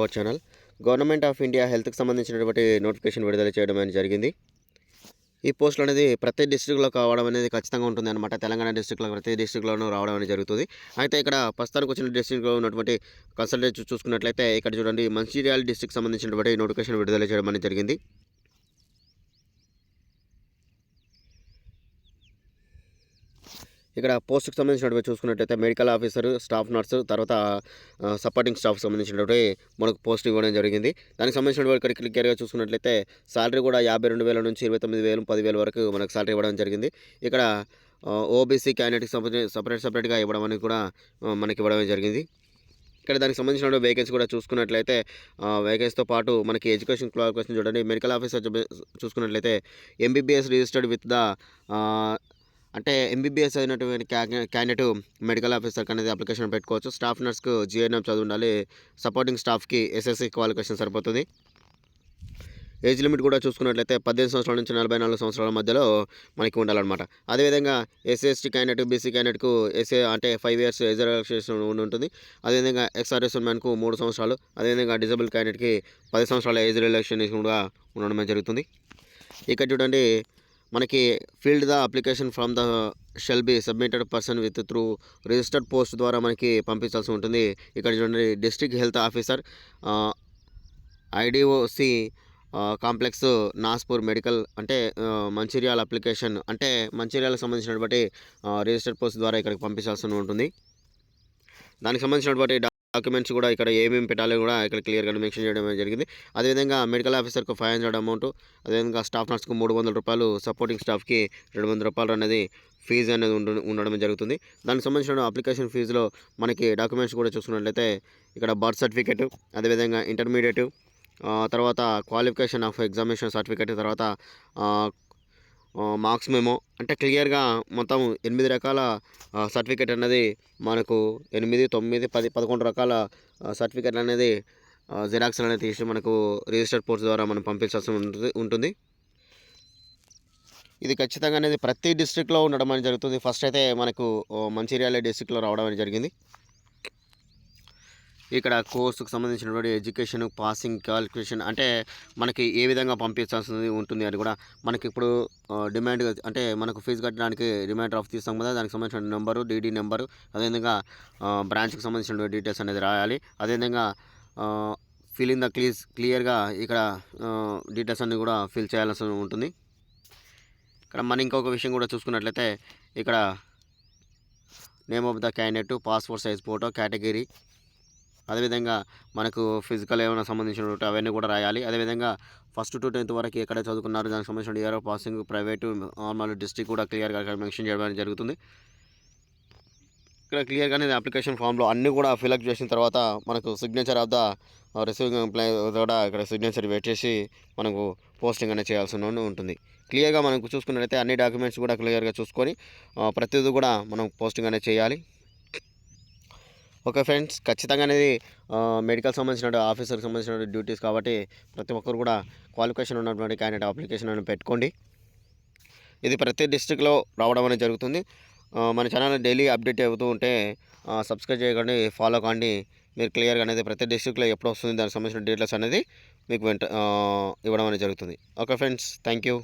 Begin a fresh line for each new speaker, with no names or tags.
Our channel government of India హెల్త్కి సంబంధించినటువంటి notification విడుదల చేయడం అనేది జరిగింది. ఈ పోస్టులు అనేది ప్రతి డిస్టిక్లో కావడం అనేది ఖచ్చితంగా ఉంటుంది అనమాట తెలంగాణ డిస్టిక్లో ప్రతి డిస్టిక్లోనూ రావడం అనేది జరుగుతుంది. అయితే ఇక్కడ ప్రస్తుతానికి వచ్చిన డిస్టిక్లో ఉన్నటువంటి కన్సల్టెంట్ చూసుకున్నట్లయితే ఇక్కడ చూడండి మంచిర్యాల డిస్టిక్ సంబంధించినటువంటి నోటిఫికేషన్ విడుదల చేయడం అనేది జరిగింది. ఇక్కడ పోస్ట్కి సంబంధించినటువంటి చూసుకున్నట్లయితే మెడికల్ ఆఫీసర్ స్టాఫ్ నర్సు తర్వాత సపోర్టింగ్ స్టాఫ్ సంబంధించినటువంటి మనకు పోస్ట్ ఇవ్వడం జరిగింది. దానికి సంబంధించినటువంటి ఇక్కడ క్లియర్గా చూసుకున్నట్లయితే సాలరీ కూడా యాభై రెండు వేల నుంచి ఇరవై తొమ్మిది వేలు పదివేల వరకు మనకు సాలరీ ఇవ్వడం జరిగింది. ఇక్కడ ఓబీసీ క్యాండిడేట్కి సంబంధించి సపరేట్ సపరేట్గా ఇవ్వడం అనేది కూడా మనకి ఇవ్వడం జరిగింది. ఇక్కడ దానికి సంబంధించిన వేకెన్సీ కూడా చూసుకున్నట్లయితే వేకెన్సీతో పాటు మనకి ఎడ్యుకేషన్ క్వాలిఫికేషన్ చూడండి. మెడికల్ ఆఫీసర్ చూసుకున్నట్లయితే ఎంబీబీఎస్ రిజిస్టర్డ్ విత్ ద అంటే ఎంబీబీఎస్ అయినటువంటి క్యాండిడేట్ మెడికల్ ఆఫీసర్కి అనేది అప్లికేషన్ పెట్టుకోవచ్చు. స్టాఫ్ నర్స్కు జిఎన్ఎం చదువు ఉండాలి. సపోర్టింగ్ స్టాఫ్కి ఎస్ఎస్సి క్వాలిఫికేషన్ సరిపోతుంది. ఏజ్ లిమిట్ కూడా చూసుకున్నట్లయితే పద్దెనిమిది సంవత్సరాల నుంచి నలభై నాలుగు సంవత్సరాల మధ్యలో మనకి ఉండాలన్నమాట. అదేవిధంగా ఎస్సీఎస్టీ క్యాండిడేట్ బీసీ క్యాండిడేట్కు ఎస్ఏ అంటే ఫైవ్ ఇయర్స్ ఏజ్ రిలాక్సేషన్ ఉండి ఉంటుంది. అదేవిధంగా ఎక్స్ఆర్ఎస్ మ్యాన్కు మూడు సంవత్సరాలు. అదేవిధంగా డిజబుల్ క్యాండిడేట్కి పది సంవత్సరాల ఏజ్ రిలాక్సేషన్ కూడా ఉండడం జరుగుతుంది. ఇక్కడ చూడండి మనకి field the application from the shall be submitted person with through registered post ద్వారా మనకి పంపించాల్సి ఉంటుంది. ఇక్కడ చూడండి district health officer IDOC complex Naspur medical అంటే మంచిర్యాల అప్లికేషన్ అంటే మంచిర్యాలకు సంబంధించినటువంటి రిజిస్టర్డ్ పోస్ట్ ద్వారా ఇక్కడికి పంపించాల్సి ఉంటుంది. దానికి సంబంధించినటువంటి డాక్యుమెంట్స్ కూడా ఇక్కడ ఏమేమి పెట్టాలో కూడా ఇక్కడ క్లియర్గా మెన్షన్ చేయడం జరిగింది. అదేవిధంగా మెడికల్ ఆఫీసర్కు ఫైవ్ హండ్రెడ్ అమౌంట్ అదేవిధంగా స్టాఫ్ నర్స్కు మూడు వందల రూపాయలు సపోర్టింగ్ స్టాఫ్కి రెండు వందల రూపాయలు అనేది ఫీజు అనేది ఉండడం జరుగుతుంది. దానికి సంబంధించిన అప్లికేషన్ ఫీజులో మనకి డాక్యుమెంట్స్ కూడా చూసుకున్నట్లయితే ఇక్కడ బర్త్ సర్టిఫికేట్ అదేవిధంగా ఇంటర్మీడియట్ తర్వాత క్వాలిఫికేషన్ ఆఫ్ ఎగ్జామినేషన్ సర్టిఫికేట్ తర్వాత మార్క్స్ మేమో. అంటే క్లియర్గా మొత్తం ఎనిమిది రకాల సర్టిఫికేట్ అనేది మనకు ఎనిమిది తొమ్మిది పది పదకొండు రకాల సర్టిఫికేట్ అనేది జిరాక్స్ అనేది తీసి మనకు రిజిస్టర్ పోస్ట్ ద్వారా మనం పంపించాల్సి ఉంటుంది ఉంటుంది. ఇది ఖచ్చితంగా అనేది ప్రతి డిస్ట్రిక్ట్లో ఉండడం అనేది జరుగుతుంది. ఫస్ట్ అయితే మనకు మంచిర్యాల డిస్ట్రిక్ట్లో రావడం అనేది జరిగింది. ఇక్కడ కోర్సుకు సంబంధించినటువంటి ఎడ్యుకేషన్ పాసింగ్ క్యాలిక్యులేషన్ అంటే మనకి ఏ విధంగా పంపించాల్సి ఉంటుంది అని కూడా మనకి ఇప్పుడు డిమాండ్ అంటే మనకు ఫీజు కట్టడానికి డిమాండ్ ఆఫ్ తీస్తాం కదా దానికి సంబంధించిన నెంబరు డీడీ నెంబరు అదేవిధంగా బ్రాంచ్కి సంబంధించిన డీటెయిల్స్ అనేది రాయాలి. అదేవిధంగా ఫిల్ ఇన్ ద క్లీజ్ క్లియర్గా ఇక్కడ డీటెయిల్స్ అన్ని కూడా ఫిల్ చేయాల్సి ఉంటుంది. ఇక్కడ మనం ఇంకొక విషయం కూడా చూసుకున్నట్లయితే ఇక్కడ name of the candidate passport size photo category అదేవిధంగా మనకు ఫిజికల్ ఏమైనా సంబంధించిన అవన్నీ కూడా రాయాలి. అదేవిధంగా ఫస్ట్ టు టెన్త్ వరకు ఎక్కడ చదువుకున్నారు దానికి సంబంధించిన year of passing private normal district కూడా క్లియర్గా మెన్షన్ చేయడం జరుగుతుంది. ఇక్కడ క్లియర్గా అనేది అప్లికేషన్ ఫామ్లో అన్నీ కూడా ఫిలప్ చేసిన తర్వాత మనకు signature of the receiving employee కూడా ఇక్కడ సిగ్నేచర్ పెట్టేసి మనకు పోస్టింగ్ అనేది చేయాల్సి ఉంటుంది. క్లియర్గా మనకు చూసుకున్నట్లయితే అన్ని డాక్యుమెంట్స్ కూడా క్లియర్గా చూసుకొని uh, ప్రతిదీ కూడా మనం పోస్టింగ్ అనేది చేయాలి. ఓకే ఫ్రెండ్స్ ఖచ్చితంగా అనేది మెడికల్ సంబంధించిన ఆఫీసర్కి సంబంధించిన డ్యూటీస్ కాబట్టి ప్రతి ఒక్కరు కూడా క్వాలిఫికేషన్ ఉన్నటువంటి క్యాండిడేట్ అప్లికేషన్ పెట్టుకోండి. ఇది ప్రతి డిస్టిక్లో రావడం అనేది జరుగుతుంది. మన ఛానల్ డైలీ అప్డేట్ అవుతూ ఉంటే సబ్స్క్రైబ్ చేయకండి ఫాలో కాండి. మీరు క్లియర్గా అనేది ప్రతి డిస్టిక్లో ఎప్పుడు వస్తుంది దానికి సంబంధించిన డీటెయిల్స్ అనేది మీకు వెంట ఇవ్వడం అనేది జరుగుతుంది. Okay friends thank you